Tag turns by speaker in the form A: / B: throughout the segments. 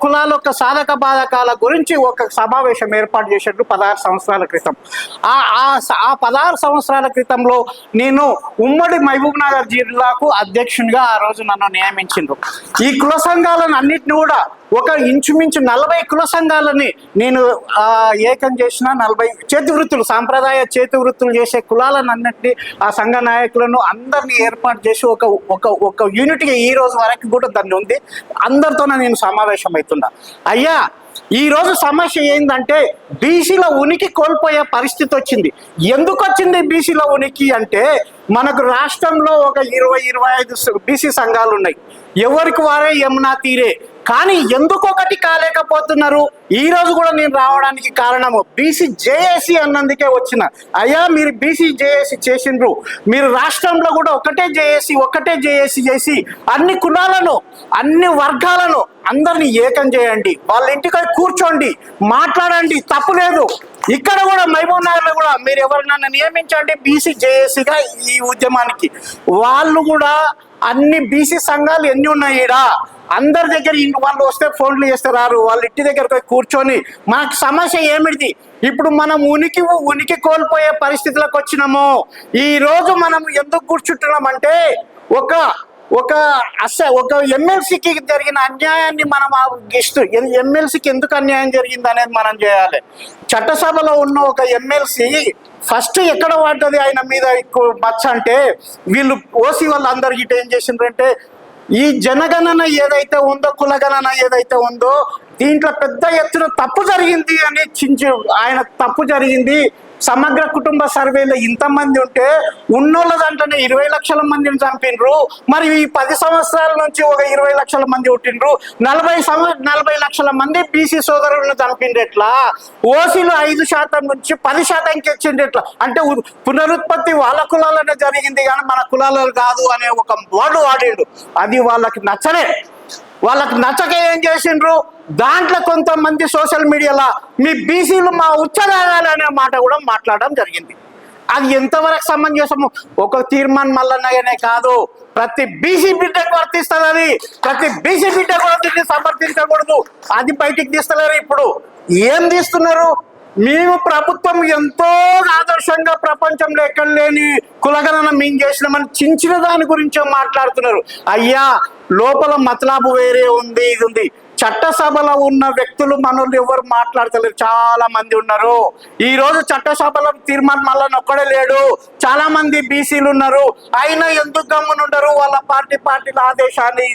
A: కులాల యొక్క సాధక బాధకాల గురించి ఒక సమావేశం ఏర్పాటు చేసినట్టు పదహారు సంవత్సరాల క్రితం. ఆ ఆ పదహారు సంవత్సరాల క్రితంలో నేను ఉమ్మడి మహబూబ్ నగర్ జిల్లాకు అధ్యక్షునిగా ఆ రోజు నన్ను నియమించిండ్రు. ఈ కుల సంఘాలను అన్నిటిని కూడా ఒక ఇంచుమించు నలభై కుల సంఘాలని నేను ఆ, ఏకం చేసిన నలభై చేతి వృత్తులు సాంప్రదాయ చేతి వృత్తులు చేసే కులాలను అన్నింటినీ ఆ సంఘ నాయకులను అందరినీ ఏర్పాటు చేసి ఒక ఒక ఒక యూనిట్గా ఈ రోజు వరకు కూడా దాన్ని ఉంది. అందరితో నేను సమావేశం అవుతుండ అయ్యా ఈ రోజు సమస్య ఏంటంటే బీసీల ఉనికి కోల్పోయే పరిస్థితి వచ్చింది. ఎందుకు వచ్చింది బీసీల ఉనికి అంటే మనకు రాష్ట్రంలో ఒక ఇరవై ఇరవై ఐదు బీసీ సంఘాలు ఉన్నాయి. ఎవరికి వారే యమునా తీరే? కానీ ఎందుకొకటి కాలేకపోతున్నారు? ఈ రోజు కూడా నేను రావడానికి కారణము బీసీ జేఏసీ అన్నందుకే వచ్చిన. అయ్యా మీరు బీసీ జేఏసీ చేసిండ్రు. మీరు రాష్ట్రంలో కూడా ఒకటే జేఏసీ ఒకటే జేఏసీ చేసి అన్ని కులాలను అన్ని వర్గాలను అందరినీ ఏకం చేయండి. వాళ్ళ ఇంటికి కూర్చోండి మాట్లాడండి తప్పు లేదు. ఇక్కడ కూడా మహబూబ్ నగర్లో కూడా మీరు ఎవరినైనా నియమించండి బీసీ జేఏసీగా ఈ ఉద్యమానికి. వాళ్ళు కూడా అన్ని బీసీ సంఘాలు ఎన్ని ఉన్నాయి అందరి దగ్గర ఇంటి వాళ్ళు వస్తే ఫోన్లు చేస్తే రారు. వాళ్ళ ఇంటి దగ్గరకు పోయి కూర్చొని మనకు సమస్య ఏమిటి? ఇప్పుడు మనం ఉనికి ఉనికి కోల్పోయే పరిస్థితులకు వచ్చినాము. ఈ రోజు మనం ఎందుకు కూర్చుంటున్నామంటే ఒక ఒక అస ఒక ఎమ్మెల్సీకి జరిగిన అన్యాయాన్ని మనం ఆ ఇస్తూ ఎమ్మెల్సీకి ఎందుకు అన్యాయం జరిగింది అనేది మనం చేయాలి. చట్టసభలో ఉన్న ఒక ఎమ్మెల్సీ ఫస్ట్ ఎక్కడ పడ్డది ఆయన మీద ఎక్కువ మచ్చ అంటే వీళ్ళు ఓసీ వాళ్ళందరూ గిట్ట ఏం చేసిండ్రంటే ఈ జనగణన ఏదైతే ఉందో కులగణన ఏదైతే ఉందో దీంట్లో పెద్ద ఎత్తున తప్పు జరిగింది అని చించు ఆయన తప్పు జరిగింది. సమగ్ర కుటుంబ సర్వేలో ఇంతమంది ఉంటే ఉన్నోళ్ళ దాంట్లోనే ఇరవై లక్షల మందిని చంపిండ్రు మరి ఈ పది సంవత్సరాల నుంచి ఒక ఇరవై లక్షల మంది పుట్టిండ్రు నలభై సంవ నలభై లక్షల మంది బీసీ సోదరులను చంపిండ్రు ఎట్లా? ఓసీలు ఐదు శాతం నుంచి పది శాతంకి వచ్చిండ్రు ఎట్లా? అంటే పునరుత్పత్తి వాళ్ళ కులాలనే జరిగింది కానీ మన కులాలలో కాదు అనే ఒక వర్డ్ వాడిండు అది వాళ్ళకి నచ్చలే. వాళ్ళకి నచ్చక ఏం చేసిండ్రు? దాంట్లో కొంతమంది సోషల్ మీడియాలో మీ బీసీలు మా ఉచ్చరాగాలి అనే మాట కూడా మాట్లాడడం జరిగింది. అది ఎంతవరకు సమంజసము? ఒక తీర్మానం మల్లన్నగానే కాదు. ప్రతి బీసీ బిడ్డకు వర్తిస్తుంది అది ప్రతి బీసీ బిడ్డ కూడా దీన్ని సమర్థించకూడదు. అది బయటికి తీస్తలేరు ఇప్పుడు. ఏం తీస్తున్నారు? మేము ప్రభుత్వం ఎంతో ఆదర్శంగా ప్రపంచంలో ఎక్కడ లేని కులగణన మేము చేసినామని చించిన దాని గురించే మాట్లాడుతున్నారు. అయ్యా లోపల మతలాబు వేరే ఉంది ఇది ఉంది. చట్టసభలో ఉన్న వ్యక్తులు మనల్ని ఎవరు మాట్లాడతలేరు. చాలా మంది ఉన్నారు. ఈ రోజు చట్టసభలో తీర్మానం మళ్ళీ ఒక్కడే లేడు. చాలా మంది బీసీలు ఉన్నారు. అయినా ఎందుకు గమ్మునుండరు వాళ్ళ పార్టీ పార్టీల ఆదేశాన్ని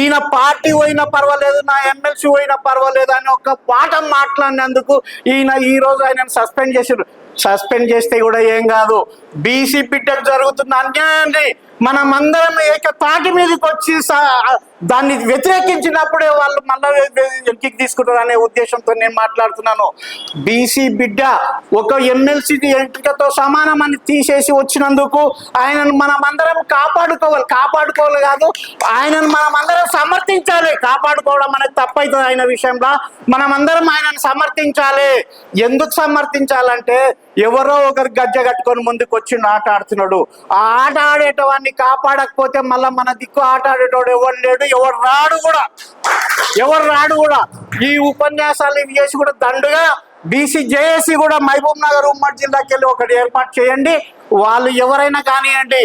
A: ఈయన పార్టీ పోయినా పర్వాలేదు నా ఎమ్మెల్సీ పోయినా పర్వాలేదు అని ఒక పాట మాట్లాడినందుకు ఈయన ఈ రోజు ఆయన సస్పెండ్ చేసారు సస్పెండ్ చేస్తే కూడా ఏం కాదు. బీసీ బిడ్డకు జరుగుతున్న అన్యాయాన్ని మనం అందరం ఏక తాటి మీదకి వచ్చి దాన్ని వ్యతిరేకించినప్పుడే వాళ్ళు మళ్ళీ వెనక్కి తీసుకుంటారు అనే ఉద్దేశంతో నేను మాట్లాడుతున్నాను. బీసీ బిడ్డ ఒక ఎమ్మెల్సీ ఎంపికతో సమానం అని తీసేసి వచ్చినందుకు ఆయనను మనం అందరం కాపాడుకోవాలి. కాపాడుకోవాలి కాదు ఆయనను మనం అందరం సమర్థించాలి. కాపాడుకోవడం అనేది తప్పైతుంది ఆయన విషయంలో. మనం అందరం ఆయనను సమర్థించాలి. ఎందుకు సమర్థించాలంటే ఎవరో ఒకరు గజ్జ కట్టుకొని ముందుకు వచ్చి ఆట ఆడుతున్నాడు. ఆ ఆట ఆడేటవాడిని కాపాడకపోతే మళ్ళీ మన దిక్కు ఆట ఆడేటోడు ఎవరు లేడు. ఎవరు రాడు కూడా. ఎవరు రాడు కూడా. ఈ ఉపన్యాసాలు ఇవి చేసి కూడా దండుగా బీసీ జేఏసీ కూడా మహబూబ్ నగర్ ఉమ్మడి జిల్లాకి వెళ్ళి ఒకటి ఏర్పాటు చేయండి. వాళ్ళు ఎవరైనా కానివ్వండి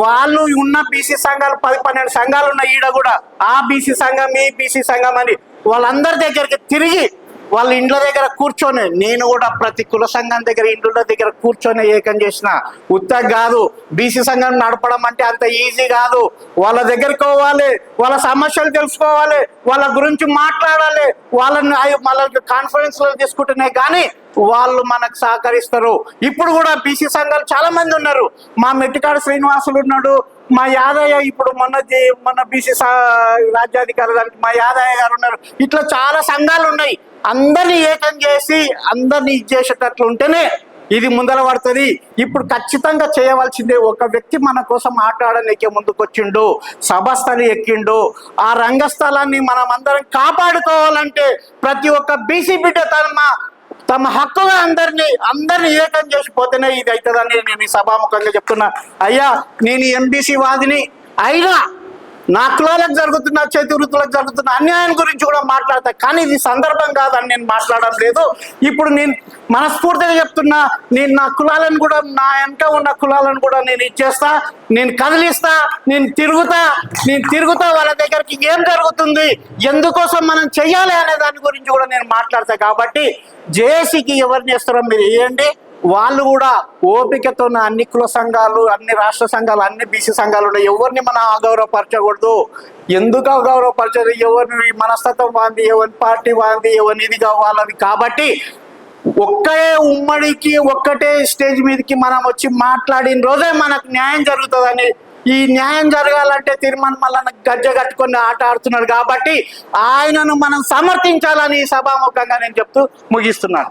A: వాళ్ళు ఉన్న బీసీ సంఘాలు పది పన్నెండు సంఘాలు ఉన్న ఈడ కూడా ఆ బీసీ సంఘం ఈ బీసీ సంఘం అని వాళ్ళందరి దగ్గరికి తిరిగి వాళ్ళ ఇండ్ల దగ్గర కూర్చొని నేను కూడా ప్రతి కుల సంఘం దగ్గర ఇండ్ల దగ్గర కూర్చొని ఏకం చేసిన ఉత్త కాదు. బీసీ సంఘం నడపడం అంటే అంత ఈజీ కాదు. వాళ్ళ దగ్గరికి పోవాలి వాళ్ళ సమస్యలు తెలుసుకోవాలి వాళ్ళ గురించి మాట్లాడాలి వాళ్ళని అయ్యో మళ్ళీ కాన్ఫరెన్స్ తీసుకుంటున్నాయి కానీ వాళ్ళు మనకు సహకరిస్తారు. ఇప్పుడు కూడా బీసీ సంఘాలు చాలా మంది ఉన్నారు. మా మెట్టికాడ శ్రీనివాసులు ఉన్నాడు. మా యాదయ్య ఇప్పుడు మొన్న మన బీసీ రాజ్యాధికారి దానికి మా యాదయ్య గారు ఉన్నారు. ఇట్లా చాలా సంఘాలు ఉన్నాయి. అందరినీ ఏకం చేసి అందరినీ ఇచ్చేసేటట్లు ఉంటేనే ఇది ముందర పడుతుంది. ఇప్పుడు ఖచ్చితంగా చేయవలసిందే ఒక వ్యక్తి మన కోసం ఆటాడడానికి ముందుకు వచ్చిండు సభస్థలి ఎక్కిండు. ఆ రంగస్థలాన్ని మనం అందరం కాపాడుకోవాలంటే ప్రతి ఒక్క బీసీ బిడ్డ తన తమ హక్కుగా అందరినీ అందరినీ ఏకం చేసిపోతేనే ఇది అవుతుందని నేను ఈ సభాముఖంగా చెప్తున్నా. అయ్యా నేను ఎంబీసీ వాదిని. అయినా నా కులాలకు జరుగుతున్న చేతి వృత్తులకు జరుగుతున్న అన్యాయం గురించి కూడా మాట్లాడతా. కానీ ఇది సందర్భం కాదని నేను మాట్లాడడం లేదు. ఇప్పుడు నేను మనస్ఫూర్తిగా చెప్తున్నా నేను నా కులాలను కూడా నా వెనక ఉన్న కులాలను కూడా నేను ఇచ్చేస్తా నేను కదిలిస్తా నేను తిరుగుతా నేను తిరుగుతా వాళ్ళ దగ్గరికి ఏం జరుగుతుంది ఎందుకోసం మనం చెయ్యాలి అనే దాని గురించి కూడా నేను మాట్లాడతా. కాబట్టి జేఏసీకి ఎవరిని ఇస్తారో మీరు వేయండి వాళ్ళు కూడా ఓపికతో అన్ని కుల సంఘాలు అన్ని రాష్ట్ర సంఘాలు అన్ని బీసీ సంఘాలు ఉన్నాయి. ఎవరిని మనం అగౌరవపరచకూడదు ఎందుకు అగౌరవపరచదు ఎవరిని మనస్తత్వం వాంది ఎవరి పార్టీ వాంది ఎవరి ఇది వాళ్ళది. కాబట్టి ఒక్కే ఉమ్మడికి ఒక్కటే స్టేజ్ మీదకి మనం వచ్చి మాట్లాడిన రోజే మనకు న్యాయం జరుగుతుందని ఈ న్యాయం జరగాలంటే తిరుమల మల్లన్న గజ్జ కట్టుకొని ఆట ఆడుతున్నాడు కాబట్టి ఆయనను మనం సమర్థించాలని సభాముఖంగా నేను చెప్తూ ముగిస్తున్నాను.